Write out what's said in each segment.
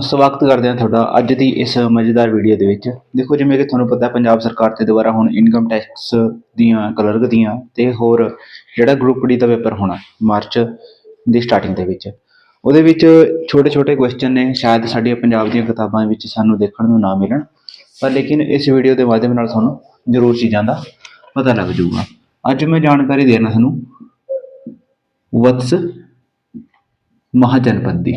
ਸਵਾਗਤ ਕਰਦੇ ਹਾਂ ਤੁਹਾਡਾ ਅੱਜ ਦੀ ਇਸ ਮਜ਼ੇਦਾਰ ਵੀਡੀਓ ਦੇ ਵਿੱਚ। ਦੇਖੋ ਜਿਵੇਂ ਕਿ ਤੁਹਾਨੂੰ ਪਤਾ ਪੰਜਾਬ ਸਰਕਾਰ ਤੇ ਦੁਬਾਰਾ ਹੁਣ ਇਨਕਮ ਟੈਕਸ ਦੀਆਂ ਕਲਰਕ ਦੀਆਂ ਤੇ ਹੋਰ ਜਿਹੜਾ ਗਰੁੱਪ ਡੀ ਦਾ ਪੇਪਰ ਹੋਣਾ ਮਾਰਚ ਦੀ ਸਟਾਰਟਿੰਗ ਦੇ ਵਿੱਚ। ਉਹਦੇ ਵਿੱਚ ਛੋਟੇ ਛੋਟੇ ਕੁਐਸਚਨ ਨੇ, ਸ਼ਾਇਦ ਸਾਡੀਆਂ ਪੰਜਾਬ ਦੀਆਂ ਕਿਤਾਬਾਂ ਵਿੱਚ ਸਾਨੂੰ ਦੇਖਣ ਨੂੰ ਨਾ ਮਿਲਣ, ਪਰ ਲੇਕਿਨ ਇਸ ਵੀਡੀਓ ਦੇ ਮਾਧਿਅਮ ਨਾਲ ਤੁਹਾਨੂੰ ਜ਼ਰੂਰ ਚੀਜ਼ਾਂ ਦਾ ਪਤਾ ਲੱਗ ਜਾਊਗਾ। ਅੱਜ ਮੈਂ ਜਾਣਕਾਰੀ ਦੇਣਾ ਤੁਹਾਨੂੰ, ਵਤਸ ਮਹਾਜਨਪਦ। ਦੀ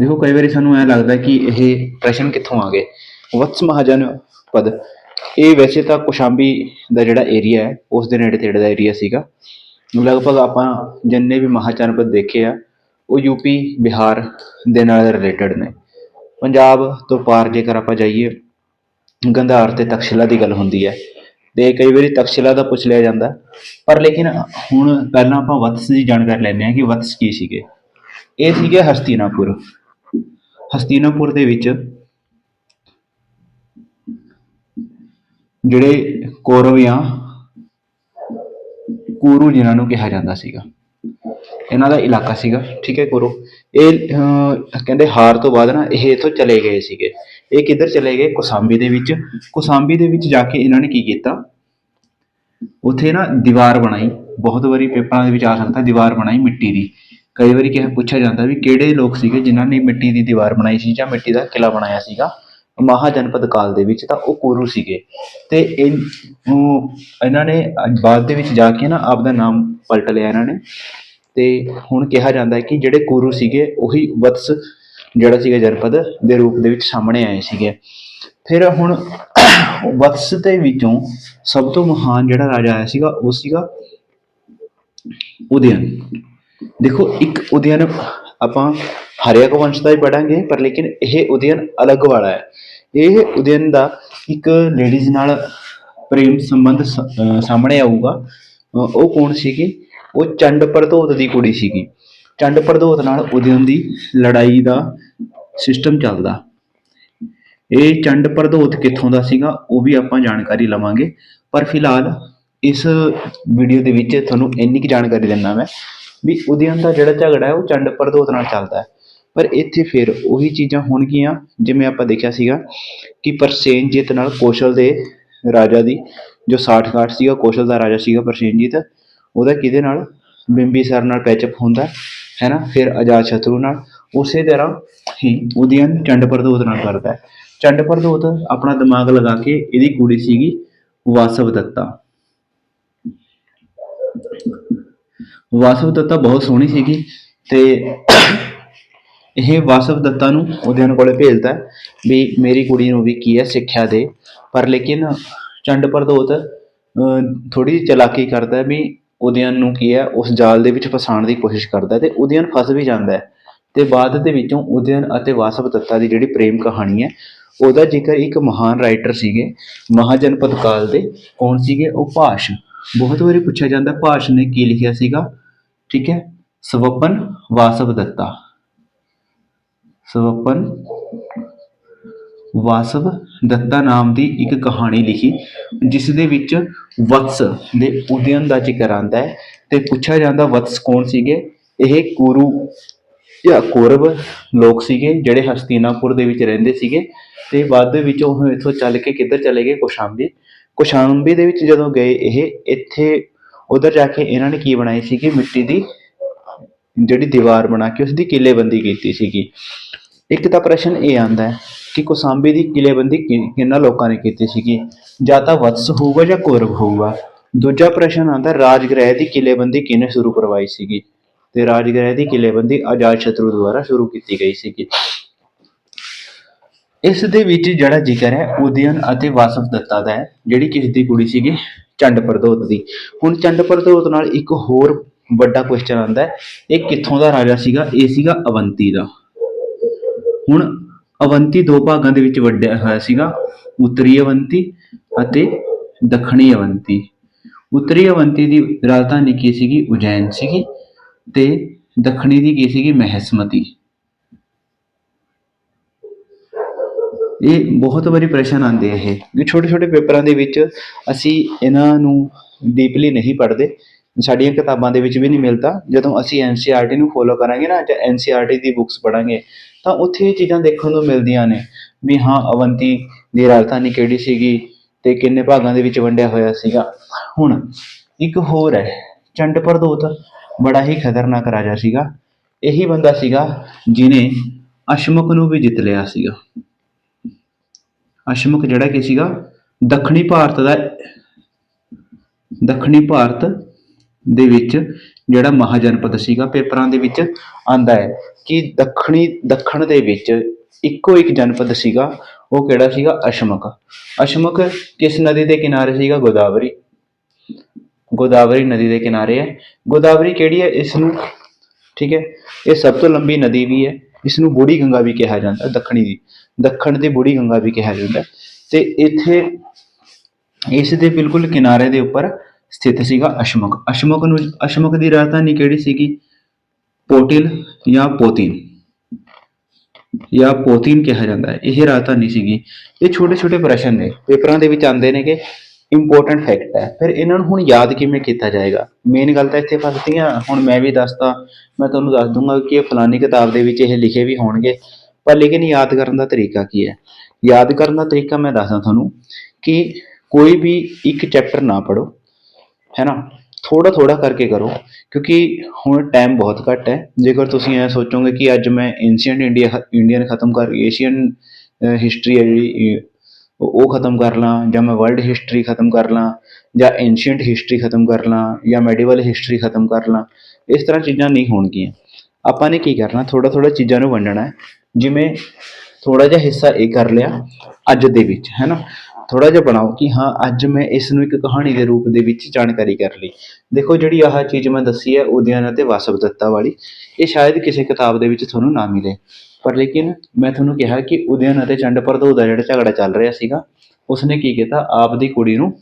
ਦੇਖੋ, ਕਈ ਵਾਰੀ ਸਾਨੂੰ ਐ ਲੱਗਦਾ ਕਿ ਇਹ ਪ੍ਰਸ਼ਨ ਕਿੱਥੋਂ ਆ ਗਏ? ਵਤਸ ਮਹਾਜਨ ਪਦ। ਇਹ ਵੈਸੇ ਤਾਂ ਕੁਸ਼ਾਂਬੀ ਦਾ ਜਿਹੜਾ ਏਰੀਆ ਹੈ, ਉਸ ਦੇ ਨੇੜੇ ਤੇੜੇ ਦਾ ਏਰੀਆ ਸੀਗਾ। ਲਗਭਗ ਆਪਾਂ ਜਿੰਨੇ ਵੀ ਮਹਾਜਨਪਦ ਦੇਖੇ ਆ, ਉਹ ਯੂਪੀ ਬਿਹਾਰ ਦੇ ਨਾਲ ਰਿਲੇਟਡ ਨੇ। ਪੰਜਾਬ ਤੋਂ ਪਾਰ ਜੇਕਰ ਆਪਾਂ ਜਾਈਏ, ਗੰਧਾਰ ਤੇ ਤਕਸ਼ਿਲਾ ਦੀ ਗੱਲ ਹੁੰਦੀ ਹੈ। ਤੇ ਕਈ ਵਾਰੀ ਤਕਸ਼ਿਲਾ ਦਾ ਪੁੱਛ ਲਿਆ ਜਾਂਦਾ। ਪਰ ਲੇਕਿਨ ਹੁਣ ਪਹਿਲਾਂ ਆਪਾਂ ਵਤਸ ਦੀ ਜਾਣਕਾਰੀ ਲੈਂਦੇ ਹਾਂ ਕਿ ਵਤਸ ਕੀ ਸੀਗੇ। ਇਹ ਸੀਗੇ ਹਸਤੀਨਾਪੁਰ। ਹਸਤੀਨਾਪੁਰ ਦੇ ਵਿੱਚ ਜਿਹੜੇ ਕੌਰਵ ਜਾਂ ਕੁਰੂ ਜਿਨ੍ਹਾਂ ਨੂੰ ਕਿਹਾ ਜਾਂਦਾ ਸੀਗਾ, ਇਹਨਾਂ ਦਾ ਇਲਾਕਾ ਸੀਗਾ, ਠੀਕ ਹੈ ਕੁਰੂ। ਇਹ ਕਹਿੰਦੇ ਹਾਰ ਤੋਂ ਬਾਅਦ ਨਾ ਇਹ ਇਥੋਂ ਚਲੇ ਗਏ ਸੀਗੇ। ਇਹ ਕਿੱਧਰ ਚਲੇ ਗਏ? ਕੋਸਾਂਬੀ ਦੇ ਵਿੱਚ। ਕੋਸਾਂਬੀ ਦੇ ਵਿੱਚ ਜਾ ਕੇ ਇਹਨਾਂ ਨੇ ਕੀ ਕੀਤਾ? ਉੱਥੇ ਨਾ ਦੀਵਾਰ ਬਣਾਈ। ਬਹੁਤ ਵਾਰੀ ਪੇਪਰਾਂ ਦੇ ਵਿੱਚ ਆ ਸਕਦਾ, ਦੀਵਾਰ ਬਣਾਈ ਮਿੱਟੀ ਦੀ। ਕਈ ਵਾਰੀ ਕਿਹਾ ਪੁੱਛਿਆ ਜਾਂਦਾ ਵੀ ਕਿਹੜੇ ਲੋਕ ਸੀਗੇ ਜਿਨ੍ਹਾਂ ਨੇ ਮਿੱਟੀ ਦੀ ਦੀਵਾਰ ਬਣਾਈ ਸੀ ਜਾਂ ਮਿੱਟੀ ਦਾ ਕਿਲ੍ਹਾ ਬਣਾਇਆ ਸੀਗਾ? ਮਹਾਜਨਪਦ ਕਾਲ ਦੇ ਵਿੱਚ ਤਾਂ ਉਹ ਕੁਰੂ ਸੀਗੇ। ਤੇ ਇਹ ਇਹਨਾਂ ਨੇ ਬਾਅਦ ਦੇ ਵਿੱਚ ਜਾ ਕੇ ਨਾ ਆਪਦਾ ਨਾਮ ਪਲਟ ਲਿਆ ਇਹਨਾਂ ਨੇ। ਤੇ ਹੁਣ ਕਿਹਾ ਜਾਂਦਾ ਹੈ ਕਿ ਜਿਹੜੇ ਕੁਰੂ ਸੀਗੇ, ਉਹੀ ਵਤਸ ਜਿਹੜਾ ਸੀਗਾ ਜਨਪਦ ਦੇ ਰੂਪ ਦੇ ਵਿੱਚ ਸਾਹਮਣੇ ਆਏ ਸੀਗੇ। ਫਿਰ ਹੁਣ ਵਤਸ ਦੇ ਵਿੱਚੋਂ ਸਭ ਤੋਂ ਮਹਾਨ ਜਿਹੜਾ ਰਾਜਾ ਆਇਆ ਸੀਗਾ, ਉਹ ਸੀਗਾ ਉਦਯਨ। ਦੇਖੋ, ਇੱਕ ਉਦਯਨ ਆਪਾਂ ਹਰਿਆਕ ਵੰਸ਼ ਦਾ ਹੀ ਪੜਾਂਗੇ, ਪਰ ਲੇਕਿਨ ਇਹ ਉਦਯਨ ਅਲੱਗ ਵਾਲਾ ਹੈ। ਇਹ ਉਦਯਨ ਦਾ ਇੱਕ ਲੇਡੀਜ਼ ਨਾਲ ਪ੍ਰੇਮ ਸੰਬੰਧ ਸਾਹਮਣੇ ਆਊਗਾ। ਉਹ ਕੌਣ ਸੀਗੀ? ਉਹ ਚੰਡ ਪ੍ਰਧੋਤ ਦੀ ਕੁੜੀ ਸੀਗੀ। ਚੰਡ ਪ੍ਰਧੋਤ ਨਾਲ ਉਦਯਨ ਦੀ ਲੜਾਈ ਦਾ ਸਿਸਟਮ ਚੱਲਦਾ। ਇਹ ਚੰਡ ਪ੍ਰਧੋਤ ਕਿੱਥੋਂ ਦਾ ਸੀਗਾ, ਉਹ ਵੀ ਆਪਾਂ ਜਾਣਕਾਰੀ ਲਵਾਂਗੇ। ਪਰ ਫਿਲਹਾਲ ਇਸ ਵੀਡੀਓ ਦੇ ਵਿੱਚ ਤੁਹਾਨੂੰ ਇੰਨੀ ਕੁ ਜਾਣਕਾਰੀ ਦਿੰਦਾ ਮੈਂ ਵੀ ਉਦਯਨ ਦਾ ਜਿਹੜਾ ਝਗੜਾ ਹੈ, ਉਹ ਚੰਡ ਪ੍ਰਧੋਤ ਨਾਲ ਚੱਲਦਾ ਹੈ। ਪਰ ਇੱਥੇ ਫਿਰ ਉਹੀ ਚੀਜ਼ਾਂ ਹੋਣਗੀਆਂ, ਜਿਵੇਂ ਆਪਾਂ ਦੇਖਿਆ ਸੀਗਾ ਕਿ ਪ੍ਰਸੇਨਜੀਤ ਨਾਲ ਕੌਸ਼ਲ ਦੇ ਰਾਜਾ ਦੀ, ਜੋ ਸਾਠਗਾਠ ਸੀਗਾ, ਕੌਸ਼ਲ ਦਾ ਰਾਜਾ ਸੀਗਾ ਪ੍ਰਸੇਨਜੀਤ ਉਹਦਾ ਕਿਹਦੇ ਨਾਲ? ਬਿੰਬੀਸਰ ਨਾਲ ਪੈਚਅਪ ਹੁੰਦਾ ਹੈ ਨਾ ਫਿਰ ਅਜਾਤ ਸ਼ਤਰੂ ਨਾਲ, ਉਸੇ ਤਰ੍ਹਾਂ ਹੀ ਉਦਯਨ ਚੰਡ ਪ੍ਰਧੋਤ ਨਾਲ ਕਰਦਾ ਹੈ। ਚੰਡ ਪ੍ਰਧੋਤ ਆਪਣਾ ਦਿਮਾਗ ਲਗਾ ਕੇ ਇਹਦੀ ਕੁੜੀ ਸੀਗੀ ਵਾਸਵਦੱਤਾ ਦੱਤਾ ਵਾਸਵ ਦੱਤਾ ਬਹੁਤ ਸੋਹਣੀ ਸੀਗੀ ਤੇ ਇਹ ਵਾਸਵ ਦੱਤਾ ਨੂੰ ਉਦਯਨ ਕੋਲੇ ਭੇਜਦਾ ਵੀ ਮੇਰੀ ਕੁੜੀ ਨੂੰ ਵੀ ਕੀ ਹੈ ਸਿੱਖਿਆ ਦੇ। ਪਰ ਲੇਕਿਨ ਚੰਡ ਪ੍ਰਦੋਤ ਥੋੜੀ ਜਿਹੀ ਚਲਾਕੀ ਕਰਦਾ ਵੀ ਉਦਯਨ ਨੂੰ ਕੀ ਹੈ, ਉਸ ਜਾਲ ਦੇ ਵਿੱਚ ਫਸਾਉਣ ਦੀ ਕੋਸ਼ਿਸ਼ ਕਰਦਾ ਹੈ ਤੇ ਉਦਯਨ ਫਸ ਵੀ ਜਾਂਦਾ ਹੈ ਤੇ ਬਾਅਦ ਦੇ ਵਿੱਚੋਂ ਉਦਯਨ ਅਤੇ ਵਾਸਵ ਦੱਤਾ ਦੀ ਜਿਹੜੀ ਪ੍ਰੇਮ ਕਹਾਣੀ ਹੈ, ਉਹਦਾ ਜ਼ਿਕਰ ਇੱਕ ਮਹਾਨ ਰਾਈਟਰ ਸੀਗੇ, ਮਹਾਜਨਪਦ ਕਾਲ ਦੇ। ਕੌਣ ਸੀਗੇ? ਉਹ ਭਾਸ਼। ਬਹੁਤ ਵਾਰੀ ਪੁੱਛਿਆ ਜਾਂਦਾ ਭਾਸ਼ ਨੇ ਕੀ ਲਿਖਿਆ ਸੀਗਾ? ਠੀਕ ਹੈ? ਸਵਪਨ ਵਾਸਵ ਦੱਤਾ ਸਵਪਨ ਵਾਸਵ ਦੱਤਾ ਨਾਮ ਦੀ ਇੱਕ ਕਹਾਣੀ ਲਿਖੀ ਜਿਸ ਦੇ ਵਿੱਚ ਵਤਸ ਦੇ ਉਦਯਨ ਦਾ ਜ਼ਿਕਰ ਆਂਦਾ ਹੈ ਤੇ ਪੁੱਛਿਆ ਜਾਂਦਾ ਵਤਸ ਕੌਣ ਸੀਗੇ? ਇਹ ਕੁਰੂ ਜਾਂ ਕੌਰਵ ਲੋਕ ਸੀਗੇ, ਜਿਹੜੇ ਹਸਤੀਨਾਪੁਰ ਦੇ ਵਿੱਚ ਰਹਿੰਦੇ ਸੀਗੇ ਤੇ ਬਾਅਦ ਦੇ ਵਿੱਚ ਉਹ ਇੱਥੋਂ ਚੱਲ ਕੇ ਕਿੱਧਰ ਚਲੇ ਗਏ? ਕੋਸ਼ਾਂਬੀ। ਕੋਸ਼ਾਂਬੀ ਦੇ ਵਿੱਚ ਜਦੋਂ ਗਏ, ਇਹ ਇੱਥੇ ਉਧਰ ਜਾ ਕੇ ਇਹਨਾਂ ਨੇ ਕੀ ਬਣਾਈ ਸੀਗੀ? ਮਿੱਟੀ ਦੀ ਜਿਹੜੀ ਦੀਵਾਰ ਬਣਾ ਕੇ ਉਸ ਦੀ ਕਿਲੇਬੰਦੀ ਕੀਤੀ ਸੀਗੀ। ਇੱਕ ਤਾਂ ਪ੍ਰਸ਼ਨ ਇਹ ਆਂਦਾ ਹੈ ਕਿ ਕੋਸਾਂਬੀ ਦੀ ਕਿਲੇਬੰਦੀ ਕਿ- ਕਿਹਨਾਂ ਲੋਕਾਂ ਨੇ ਕੀਤੀ ਸੀਗੀ? ਜਾਂ ਤਾਂ ਵਤਸ ਹੋਊਗਾ ਜਾਂ ਕੌਰਵ ਹੋਊਗਾ? ਦੂਜਾ ਪ੍ਰਸ਼ਨ ਆਂਦਾ ਰਾਜਗ੍ਰਹਿ ਦੀ ਕਿਲੇਬੰਦੀ ਕਿਹਨੇ ਸ਼ੁਰੂ ਕਰਵਾਈ ਸੀਗੀ? ਤੇ ਰਾਜਗ੍ਰਹਿ ਦੀ ਕਿਲੇਬੰਦੀ ਆਜ਼ਾਦ ਸ਼ਤਰੂ ਦੁਆਰਾ ਸ਼ੁਰੂ ਕੀਤੀ ਗਈ ਸੀਗੀ। ਇਸ ਦੇ ਵਿੱਚ ਜਿਹੜਾ ਜ਼ਿਕਰ ਹੈ ਉਦਯਨ ਅਤੇ ਵਾਸਵ ਦੱਤਾ ਦਾ ਹੈ, ਜਿਹੜੀ ਕਿਸ ਦੀ ਕੁੜੀ ਸੀਗੀ ਚੰਡ ਪ੍ਰਦੋਤ ਦੀ। ਹੁਣ ਚੰਡ ਪ੍ਰਧੋਤ ਨਾਲ ਇੱਕ ਹੋਰ ਵੱਡਾ ਕੁਐਸਚਨ ਆਉਂਦਾ ਹੈ, ਇਹ ਕਿੱਥੋਂ ਦਾ ਰਾਜਾ ਸੀਗਾ? ਇਹ ਸੀਗਾ ਅਵੰਤੀ ਦਾ। ਹੁਣ ਅਵੰਤੀ ਦੋ ਭਾਗਾਂ ਦੇ ਵਿੱਚ ਵੰਡਿਆ ਹੋਇਆ ਸੀਗਾ, ਉੱਤਰੀ ਅਵੰਤੀ ਅਤੇ ਦੱਖਣੀ ਅਵੰਤੀ। ਉੱਤਰੀ ਅਵੰਤੀ ਦੀ ਰਾਜਧਾਨੀ ਕੀ ਸੀਗੀ? ਉਜੈਨ ਸੀਗੀ ਤੇ ਦੱਖਣੀ ਦੀ ਕੀ ਸੀਗੀ? ਮਹਿਸਮਤੀ। ਇਹ ਬਹੁਤ ਵਾਰੀ ਪ੍ਰਸ਼ਨ ਆਉਂਦੇ ਆ ਇਹ, ਵੀ ਛੋਟੇ ਛੋਟੇ ਪੇਪਰਾਂ ਦੇ ਵਿੱਚ ਅਸੀਂ ਇਹਨਾਂ ਨੂੰ ਡੀਪਲੀ ਨਹੀਂ ਪੜ੍ਹਦੇ, ਸਾਡੀਆਂ ਕਿਤਾਬਾਂ ਦੇ ਵਿੱਚ ਵੀ ਨਹੀਂ ਮਿਲਦਾ। ਜਦੋਂ ਅਸੀਂ ਐਨਸੀਈਆਰਟੀ ਨੂੰ ਫੋਲੋ ਕਰਾਂਗੇ ਨਾ, ਜਾਂ ਐਨਸੀਈਆਰਟੀ ਦੀ ਬੁੱਕਸ ਪੜ੍ਹਾਂਗੇ, ਤਾਂ ਉੱਥੇ ਇਹ ਚੀਜ਼ਾਂ ਦੇਖਣ ਨੂੰ ਮਿਲਦੀਆਂ ਨੇ, ਵੀ ਹਾਂ, ਅਵੰਤੀ ਦੀ ਰਾਜਧਾਨੀ ਕਿਹੜੀ ਸੀਗੀ ਤੇ ਕਿੰਨੇ ਭਾਗਾਂ ਦੇ ਵਿੱਚ ਵੰਡਿਆ ਹੋਇਆ ਸੀਗਾ। ਹੁਣ ਇੱਕ ਹੋਰ ਹੈ ਚੰਡ ਪ੍ਰਦੋਤ ਬੜਾ ਹੀ ਖਤਰਨਾਕ ਰਾਜਾ ਸੀਗਾ। ਇਹੀ ਬੰਦਾ ਸੀਗਾ ਜਿਨੇ ਅਸ਼ਮਕ ਨੂੰ ਵੀ ਜਿੱਤ ਲਿਆ ਸੀਗਾ। ਅਸ਼ਮਕ ਜਿਹੜਾ ਕਿ ਸੀਗਾ ਦੱਖਣੀ ਭਾਰਤ ਦਾ, ਦੱਖਣੀ ਭਾਰਤ ਦੇ ਵਿੱਚ ਜਿਹੜਾ ਮਹਾਜਨਪਦ ਸੀਗਾ, ਪੇਪਰਾਂ ਦੇ ਵਿੱਚ ਆਂਦਾ ਹੈ ਕਿ ਦੱਖਣੀ, ਦੱਖਣ ਦੇ ਵਿੱਚ ਇੱਕੋ ਇੱਕ ਜਨਪਦ ਸੀਗਾ, ਉਹ ਕਿਹੜਾ ਸੀਗਾ? ਅਸ਼ਮਕ ਅਸ਼ਮਕ ਕਿਸ ਨਦੀ ਦੇ ਕਿਨਾਰੇ ਸੀਗਾ? ਗੋਦਾਵਰੀ। ਗੋਦਾਵਰੀ ਨਦੀ ਦੇ ਕਿਨਾਰੇ ਹੈ। ਗੋਦਾਵਰੀ ਕਿਹੜੀ ਹੈ? ਇਸ ਨੂੰ ਠੀਕ ਹੈ, ਇਹ ਸਭ ਤੋਂ ਲੰਬੀ ਨਦੀ ਵੀ ਹੈ। ਇਸ ਨੂੰ ਬੂੜੀ ਗੰਗਾ ਵੀ ਕਿਹਾ ਜਾਂਦਾ, ਦੱਖਣੀ ਦੀ। ਦੱਖਣ ਦੀ ਬੁੜੀ ਗੰਗਾ ਵੀ ਕਿਹਾ ਜਾਂਦਾ ਤੇ ਇੱਥੇ ਇਸ ਦੇ ਬਿਲਕੁਲ ਕਿਨਾਰੇ ਦੇ ਉੱਪਰ ਸਥਿਤ ਸੀਗਾ ਅਸ਼ਮਕ ਅਸ਼ਮਕ ਨੂੰ ਅਸ਼ਮਕ ਦੀ ਰਾਜਧਾਨੀ ਕਿਹੜੀ ਸੀਗੀ? ਪੋਟਿਲ ਜਾਂ ਪੋਤੀਨ? ਜਾਂ ਪੋਤੀਨ ਕਿਹਾ ਜਾਂਦਾ ਹੈ। ਇਹ ਰਾਜਧਾਨੀ ਸੀਗੀ। ਇਹ ਛੋਟੇ ਛੋਟੇ ਪ੍ਰਸ਼ਨ ਨੇ। ਪੇਪਰਾਂ ਦੇ ਵਿੱਚ ਆਉਂਦੇ ਨੇ ਕਿ ਇੰਪੋਰਟੈਂਟ ਫੈਕਟ ਹੈ। ਫਿਰ ਇਹਨਾਂ ਨੂੰ ਹੁਣ ਯਾਦ ਕਿਵੇਂ ਕੀਤਾ ਜਾਏਗਾ? ਮੇਨ ਗੱਲ ਤਾਂ ਇੱਥੇ ਫਸਦੀ ਆ ਹੁਣ ਮੈਂ ਵੀ ਦੱਸਦਾ। ਮੈਂ ਤੁਹਾਨੂੰ ਦੱਸ ਦੂੰਗਾ ਕਿ ਇਹ ਫਲਾਨੀ ਕਿਤਾਬ ਦੇ ਵਿੱਚ ਇਹ ਲਿਖੇ ਵੀ ਹੋਣਗੇ। ਪਰ ਲੇਕਿਨ ਯਾਦ ਕਰਨ ਦਾ ਤਰੀਕਾ ਕੀ ਹੈ? ਯਾਦ ਕਰਨ ਦਾ ਤਰੀਕਾ ਮੈਂ ਦੱਸਦਾ ਤੁਹਾਨੂੰ ਕਿ ਕੋਈ ਵੀ ਇੱਕ ਚੈਪਟਰ ਨਾ ਪੜੋ ਹੈ ਨਾ? ਥੋੜਾ ਥੋੜਾ ਕਰਕੇ ਕਰੋ, ਕਿਉਂਕਿ ਹੁਣ ਟਾਈਮ ਬਹੁਤ ਘੱਟ ਹੈ। ਜੇਕਰ ਤੁਸੀਂ ਐ ਸੋਚੋਗੇ ਕਿ ਅੱਜ ਮੈਂ ਐਂਸ਼ੀਅੰਟ ਇੰਡੀਆ ਇੰਡੀਅਨ ਖਤਮ ਕਰ ਏਸ਼ੀਅਨ ਹਿਸਟਰੀ ਹੈ ਜਿਹੜੀ ਉਹ ਖਤਮ ਕਰ ਲਾਂ, ਜਾਂ ਮੈਂ ਵਰਲਡ ਹਿਸਟਰੀ ਖਤਮ ਕਰ ਲਾਂ, ਜਾਂ ਐਂਸ਼ੀਅੰਟ ਹਿਸਟਰੀ ਖਤਮ ਕਰ ਲਾਂ, ਜਾਂ ਮੈਡੀਵਲ ਹਿਸਟਰੀ ਖਤਮ ਕਰ ਲਾਂ, ਇਸ ਤਰ੍ਹਾਂ ਚੀਜ਼ਾਂ ਨਹੀਂ ਹੋਣਗੀਆਂ। ਆਪਾਂ ਨੇ ਕੀ ਕਰਨਾ? ਥੋੜਾ ਥੋੜਾ ਚੀਜ਼ਾਂ ਨੂੰ ਵੰਡਣਾ ਹੈ। ਜਿਵੇਂ ਥੋੜਾ ਜਿਹਾ ਹਿੱਸਾ ਇਹ ਕਰ ਲਿਆ ਅੱਜ ਦੇ ਵਿੱਚ ਹੈ ਨਾ ਥੋੜਾ ਜਿਹਾ ਬਣਾਓ ਕਿ ਹਾਂ, ਅੱਜ ਮੈਂ ਇਸ ਨੂੰ ਇੱਕ ਕਹਾਣੀ ਦੇ ਰੂਪ ਦੇ ਵਿੱਚ ਜਾਣਕਾਰੀ ਕਰ ਲਈ। ਦੇਖੋ ਜਿਹੜੀ ਆਹ ਚੀਜ਼ ਮੈਂ ਦੱਸੀ ਹੈ ਉਦਿਆਨ ਅਤੇ ਵਾਸਵ ਦੱਤਾ ਵਾਲੀ, ਇਹ ਸ਼ਾਇਦ ਕਿਸੇ ਕਿਤਾਬ ਦੇ ਵਿੱਚ ਤੁਹਾਨੂੰ ਨਾ ਮਿਲੇ। ਪਰ ਲੇਕਿਨ ਮੈਂ ਤੁਹਾਨੂੰ ਕਿਹਾ ਕਿ ਉਦਿਆਨ ਅਤੇ ਚੰਡ ਪ੍ਰਦੋ ਦਾ ਜਿਹੜਾ ਝਗੜਾ ਚੱਲ ਰਿਹਾ ਸੀਗਾ, ਉਸਨੇ ਕੀ ਕੀਤਾ? ਆਪ ਦੀ ਕੁੜੀ ਨੂੰ,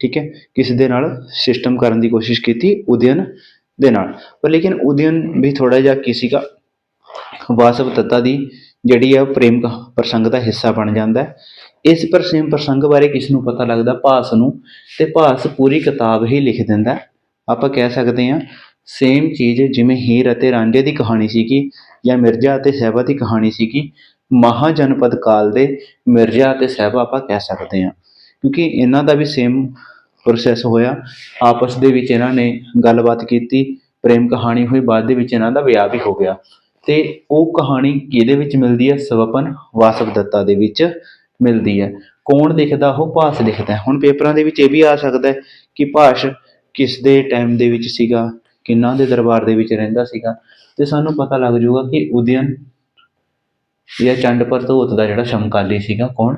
ਠੀਕ ਹੈ, ਕਿਸੇ ਦੇ ਨਾਲ ਸਿਸਟਮ ਕਰਨ ਦੀ ਕੋਸ਼ਿਸ਼ ਕੀਤੀ ਉਦਿਆਨ ਦੇ ਨਾਲ। ਪਰ ਲੇਕਿਨ ਉਦਿਆਨ ਵੀ ਥੋੜਾ ਜਿਹਾ ਕੀ ਸੀਗਾ? ਵਾਸਵ ਤੱਤਾ ਦੀ ਜਿਹੜੀ ਆ ਉਹ ਪ੍ਰੇਮ ਕ- ਪ੍ਰਸੰਗ ਦਾ ਹਿੱਸਾ ਬਣ ਜਾਂਦਾ ਹੈ। ਇਸ ਪ੍ਰੇਮ ਪ੍ਰਸੰਗ ਬਾਰੇ ਕਿਸ ਨੂੰ ਪਤਾ ਲੱਗਦਾ? ਭਾਸ ਨੂੰ। ਤੇ ਭਾਸ ਪੂਰੀ ਕਿਤਾਬ ਹੀ ਲਿਖ ਦਿੰਦਾ ਆਪਾਂ ਕਹਿ ਸਕਦੇ ਹਾਂ ਸੇਮ ਚੀਜ਼ ਜਿਵੇਂ ਹੀਰ ਅਤੇ ਰਾਂਝੇ ਦੀ ਕਹਾਣੀ ਸੀਗੀ ਜਾਂ ਮਿਰਜ਼ਾ ਅਤੇ ਸਹਿਬਾ ਦੀ ਕਹਾਣੀ ਸੀਗੀ, ਮਹਾਜਨਪਦ ਕਾਲ ਦੇ ਮਿਰਜ਼ਾ ਅਤੇ ਸਹਿਬਾ ਆਪਾਂ ਕਹਿ ਸਕਦੇ ਹਾਂ। ਕਿਉਂਕਿ ਇਹਨਾਂ ਦਾ ਵੀ ਸੇਮ ਪ੍ਰੋਸੈਸ ਹੋਇਆ। ਆਪਸ ਦੇ ਵਿੱਚ ਇਹਨਾਂ ਨੇ ਗੱਲਬਾਤ ਕੀਤੀ, ਪ੍ਰੇਮ ਕਹਾਣੀ ਹੋਈ, ਬਾਅਦ ਦੇ ਵਿੱਚ ਇਹਨਾਂ ਦਾ ਵਿਆਹ ਵੀ ਹੋ ਗਿਆ। ਤੇ ਉਹ ਕਹਾਣੀ ਕਿਹਦੇ ਵਿੱਚ ਮਿਲਦੀ ਹੈ? ਸਵਪਨ ਵਾਸਵਦੱਤਾ ਦੇ ਵਿੱਚ ਮਿਲਦੀ ਹੈ। ਕੌਣ ਲਿਖਦਾ? ਉਹ ਭਾਸ ਲਿਖਦਾ ਹੁਣ ਪੇਪਰਾਂ ਦੇ ਵਿੱਚ ਇਹ ਵੀ ਆ ਸਕਦਾ ਹੈ ਕਿ ਭਾਸ਼ ਕਿਸ ਦੇ ਟਾਈਮ ਦੇ ਵਿੱਚ ਸੀਗਾ, ਕਿੰਨਾਂ ਦੇ ਦਰਬਾਰ ਦੇ ਵਿੱਚ ਰਹਿੰਦਾ ਸੀਗਾ ਤੇ ਸਾਨੂੰ ਪਤਾ ਲੱਗ ਜਾਊਗਾ ਕਿ ਉਦਯਨ ਜਾਂ ਚੰਡ ਪ੍ਰਤੋਤ ਦਾ ਜਿਹੜਾ ਸਮਕਾਲੀ ਸੀਗਾ ਕੌਣ?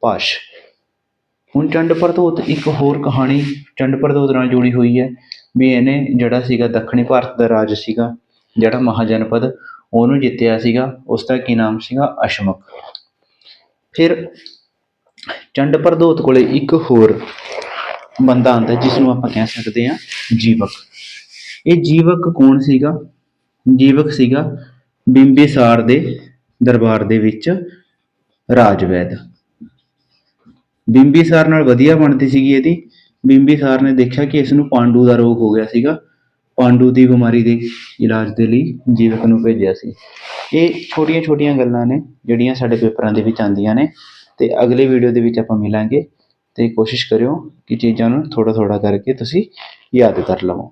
ਭਾਸ਼। ਹੁਣ ਚੰਡ ਪ੍ਰਤੋਤ ਇੱਕ ਹੋਰ ਕਹਾਣੀ ਚੰਡ ਪ੍ਰਤੋਤ ਨਾਲ ਜੁੜੀ ਹੋਈ ਹੈ ਵੀ ਇਹਨੇ ਜਿਹੜਾ ਸੀਗਾ ਦੱਖਣੀ ਭਾਰਤ ਦਾ ਰਾਜ ਸੀਗਾ, ਜਿਹੜਾ ਮਹਾਜਨਪਦ ਉਹਨੂੰ ਜਿੱਤਿਆ ਸੀਗਾ, ਉਸ ਦਾ ਕੀ ਨਾਮ ਸੀਗਾ? ਅਸ਼ਮਕ। ਫਿਰ ਚੰਡ ਪ੍ਰਦੋਤ ਕੋਲੇ ਇੱਕ ਹੋਰ ਬੰਦਾ ਆਂਦਾ ਜਿਸ ਨੂੰ ਆਪਾਂ ਕਹਿ ਸਕਦੇ ਹਾਂ ਜੀਵਕ। ਇਹ ਜੀਵਕ ਕੌਣ ਸੀਗਾ? ਜੀਵਕ ਸੀਗਾ ਬਿੰਬੀਸਾਰ ਦੇ ਦਰਬਾਰ ਦੇ ਵਿੱਚ ਰਾਜਵੈਦ। ਬਿੰਬੀਸਾਰ ਨਾਲ ਵਧੀਆ ਬਣਦੀ ਸੀਗੀ ਇਹਦੀ। ਬਿੰਬੀਸਾਰ ਨੇ ਦੇਖਿਆ ਕਿ ਇਸ ਨੂੰ ਪਾਂਡੂ ਦਾ ਰੋਗ ਹੋ ਗਿਆ ਸੀਗਾ। ਪਾਂਡੂ ਦੀ ਬਿਮਾਰੀ ਦੇ ਇਲਾਜ ਦੇ ਲਈ ਜੀਵਕ ਨੂੰ ਭੇਜਿਆ ਸੀ। ਇਹ ਛੋਟੀਆਂ ਛੋਟੀਆਂ ਗੱਲਾਂ ਨੇ, ਜਿਹੜੀਆਂ ਸਾਡੇ ਪੇਪਰਾਂ ਦੇ ਵਿੱਚ ਆਉਂਦੀਆਂ ਨੇ ਅਤੇ ਅਗਲੇ ਵੀਡੀਓ ਦੇ ਵਿੱਚ ਆਪਾਂ ਮਿਲਾਂਗੇ ਅਤੇ ਕੋਸ਼ਿਸ਼ ਕਰਿਓ ਕਿ ਚੀਜ਼ਾਂ ਨੂੰ ਥੋੜ੍ਹਾ ਥੋੜ੍ਹਾ ਕਰਕੇ ਤੁਸੀਂ ਯਾਦ ਕਰ ਲਵੋ।